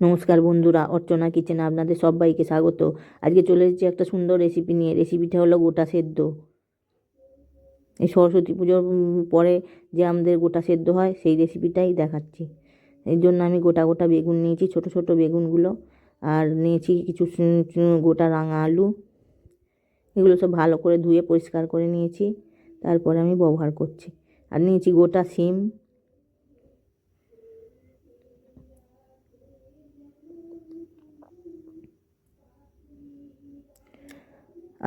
নমস্কার বন্ধুরা, অর্চনা কিচেনে আপনাদের সবাইকে স্বাগত। আজকে চলে এসেছি একটা সুন্দর রেসিপি নিয়ে। রেসিপিটা হলো গোটা সেদ্ধ। এই সরস্বতী পুজোর পরে যে আমাদের গোটা সেদ্ধ হয়, সেই রেসিপিটাই দেখাচ্ছি। এর জন্য আমি গোটা গোটা বেগুন নিয়েছি, ছোট ছোট বেগুনগুলো। আর নিয়েছি কিছু গোটা রাঙা আলু। এগুলো সব ভালো করে ধুয়ে পরিষ্কার করে নিয়েছি। তারপরে আমি ব্যবহার করছি। আর নিয়েছি গোটা শিম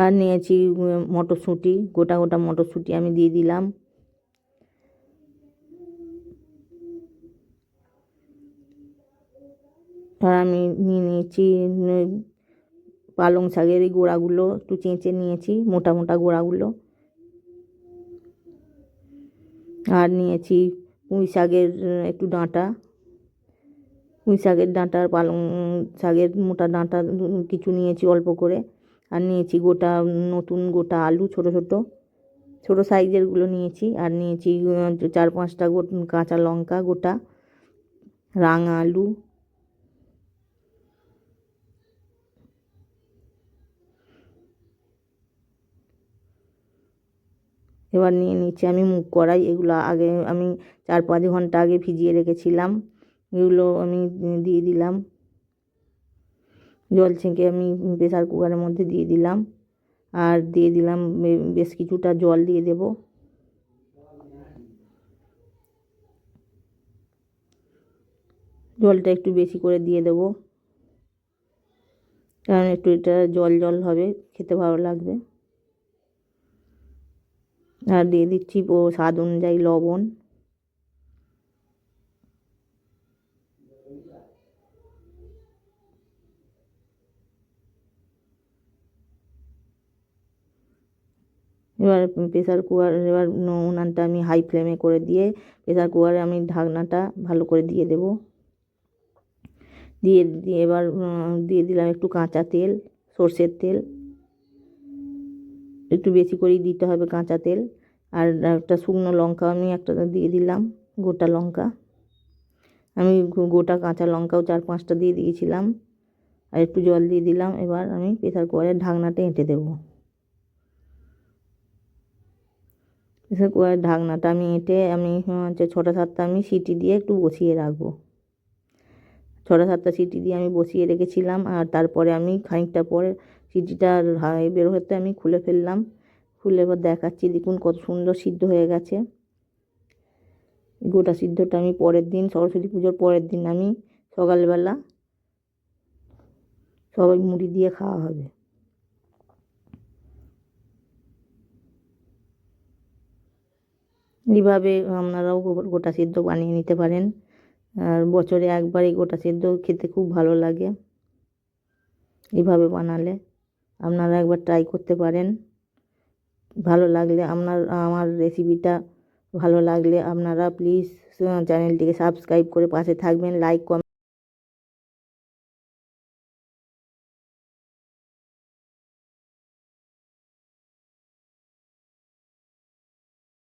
আর নিয়েছি মটরশুঁটি, গোটা গোটা মটরশুঁটি আমি দিয়ে দিলাম। আর আমি নিয়ে নিয়েছি পালং শাকের এই গোড়াগুলো, একটু চেঁচে নিয়েছি, মোটা মোটা গোড়াগুলো। আর নিয়েছি পুঁই শাকের, একটু ডাঁটা। পুঁই শাকের ডাঁটা আর পালং শাকের মোটা ডাঁটা কিছু নিয়েছি অল্প করে। আর নিয়েছি গোটা নতুন গোটা আলু, ছোট ছোট। ছোট সাইজেরগুলো নিয়েছি আর নিয়েছি চার পাঁচটা কাঁচা লঙ্কা গোটা, রাঙা আলু। এবার নিয়ে নিচ্ছি আমি মুগ কড়াই, এগুলো আগে আমি চার পাঁচ ঘণ্টা আগে ভিজিয়ে রেখেছিলাম। এগুলো আমি দিয়ে দিলাম। জল ছেঁকে আমি প্রেসার কুকারের মধ্যে দিয়ে দিলাম। আর দিয়ে দিলাম বেশ কিছুটা জল দিয়ে দেব। জলটা একটু বেশি করে দিয়ে দেবো। কারণ একটু এটা জল জল হবে, খেতে ভালো লাগবে। আর দিয়ে দিচ্ছি স্বাদ অনুযায়ী লবণ। এবার প্রেসার কুকার এবার উনানটা আমি হাই ফ্লেমে করে দিয়ে প্রেসার কুকারে আমি ঢাকনাটা ভালো করে দিয়ে দেব। দিয়ে দিয়ে এবার দিয়ে দিলাম একটু কাঁচা তেল, সর্ষের তেল। একটু বেশি করেই দিতে হবে কাঁচা তেল। আর একটা শুকনো লঙ্কা আমি একটা দিয়ে দিলাম, গোটা লঙ্কা। আমি গোটা কাঁচা লঙ্কাও চার পাঁচটা দিয়ে দিয়েছিলাম। আর একটু জল দিয়ে দিলাম, এবার আমি প্রেসার কুকারের ঢাকনাটা এঁটে দেবো। ঢাকনাটা আমি এঁটে আমি হচ্ছে ছটা সাতটা আমি সিটি দিয়ে একটু বসিয়ে রাখব। ছটা সাতটা সিটি দিয়ে আমি বসিয়ে রেখেছিলাম আর তারপরে আমি খানিকটা পরে সিটিটা বের হতে আমি খুলে ফেললাম। খুলে এবার দেখাচ্ছি, দেখুন কত সুন্দর সিদ্ধ হয়ে গেছে। গোটা সিদ্ধটা আমি পরের দিন, সরস্বতী পুজোর পরের দিন আমি সকালবেলা সবাই মুড়ি দিয়ে খাওয়া হবে। এইভাবে আপনারাও গোটা সিদ্ধ বানিয়ে নিতে পারেন। আর বছরে একবার এই গোটা সিদ্ধ খেতে খুব ভালো লাগে। এইভাবে বানালে আপনারা একবার ট্রাই করতে পারেন। ভালো লাগলে আপনার, আমার রেসিপিটা ভালো লাগলে আপনারা প্লিজ চ্যানেলটিকে সাবস্ক্রাইব করে পাশে থাকবেন। Like comment